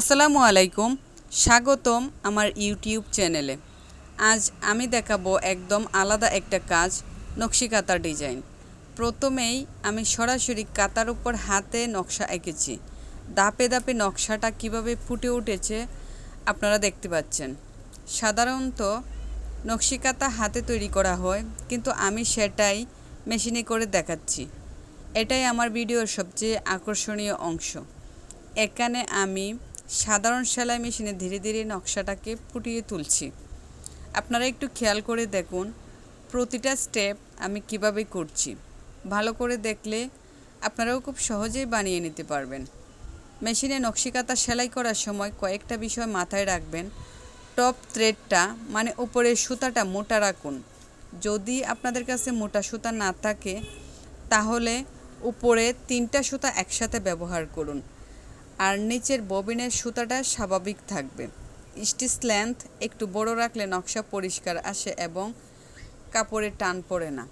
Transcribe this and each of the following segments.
আসসালামু আলাইকুম, স্বাগতম আমার ইউটিউব চ্যানেলে। আজ আমি দেখাবো একদম আলাদা একটা কাজ, নকশি কাতার ডিজাইন। প্রথমেই আমি সরাসরি কাতার উপর হাতে নকশা এঁকেছি। দাপে দাপে নকশাটা কীভাবে ফুটে উঠেছে আপনারা দেখতে পাচ্ছেন। সাধারণত নকশি কাতা হাতে তৈরি করা হয়, কিন্তু আমি সেটাই মেশিনে করে দেখাচ্ছি। এটাই আমার ভিডিওর সবচেয়ে আকর্ষণীয় অংশ। এখানে আমি সাধারণ সেলাই মেশিনে ধীরে ধীরে নকশাটাকে ফুটিয়ে তুলছি। আপনারা একটু খেয়াল করে দেখুন, প্রতিটা স্টেপ আমি কীভাবে করছি। ভালো করে দেখলে আপনারাও খুব সহজেই বানিয়ে নিতে পারবেন। মেশিনে নকশিকাতা সেলাই করার সময় কয়েকটা বিষয় মাথায় রাখবেন। টপ থ্রেডটা মানে উপরের সুতাটা মোটা রাখুন। যদি আপনাদের কাছে মোটা সুতা না থাকে, তাহলে উপরে তিনটা সুতা একসাথে ব্যবহার করুন। আর নিচের ববিনের সুতাটা স্বাভাবিক থাকবে। স্টিচ লেন্থ একটু বড় রাখলে নকশা পরিষ্কার আসে এবং কাপড়ে টান পড়ে না।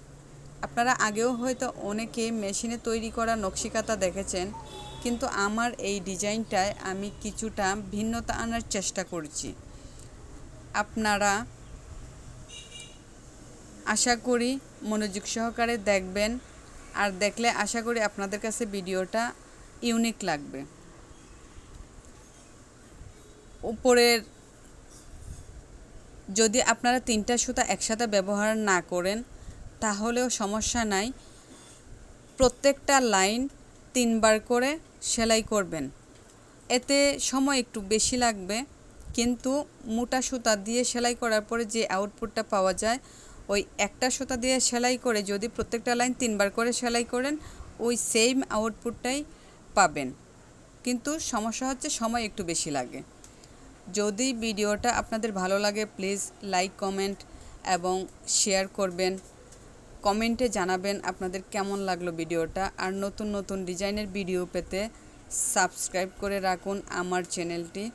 আপনারা আগেও হয়তো অনেকে মেশিনে তৈরি করা নকশিকাতা দেখেছেন, কিন্তু আমার এই ডিজাইনটায় আমি কিছুটা ভিন্নতা আনার চেষ্টা করছি। আপনারা আশা করি মনোযোগ সহকারে দেখবেন, আর দেখলে আশা করি আপনাদের কাছে ভিডিওটা ইউনিক লাগবে। উপরের যদি আপনারা তিনটা সুতা একসাথে ব্যবহার না করেন, তাহলেও সমস্যা নাই। প্রত্যেকটা লাইন তিনবার করে সেলাই করবেন। এতে সময় একটু বেশি লাগবে, কিন্তু মোটা সুতা দিয়ে সেলাই করার পরে যে আউটপুটটা পাওয়া যায়, ওই একটা সুতা দিয়ে সেলাই করে যদি প্রত্যেকটা লাইন তিনবার করে সেলাই করেন, ওই সেম আউটপুটটাই পাবেন। কিন্তু সমস্যা হচ্ছে সময় একটু বেশি লাগে। যদি ভিডিওটা আপনাদের ভালো লাগে প্লিজ লাইক কমেন্ট এবং শেয়ার করবেন। কমেন্টে জানাবেন আপনাদের কেমন লাগল ভিডিওটা। আর নতুন নতুন ডিজাইনের ভিডিও পেতে সাবস্ক্রাইব করে রাখুন আমার চ্যানেলটি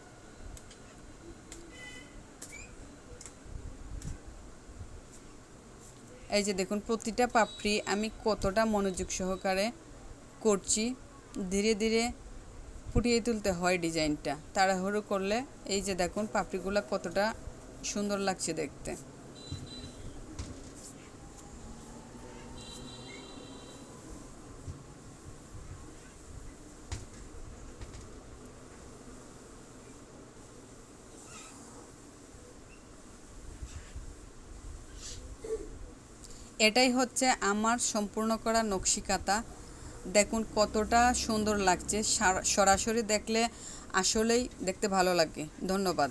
এই যে দেখুন, প্রতিটা পাপড়ি আমি কতটা মনোযোগ সহকারে করছি। ধীরে ধীরে ফুটিয়ে তুলতে হয় ডিজাইনটা। তাড়াহুড়ো করলে এই যে দেখুন পাপড়িগুলো কতটা সুন্দর লাগছে দেখতে। এটাই হচ্ছে আমার সম্পূর্ণ করা নকশিকাতা দেখুন কতটা সুন্দর লাগছে। সরাসরি দেখলে আসলেই দেখতে ভালো লাগে। ধন্যবাদ।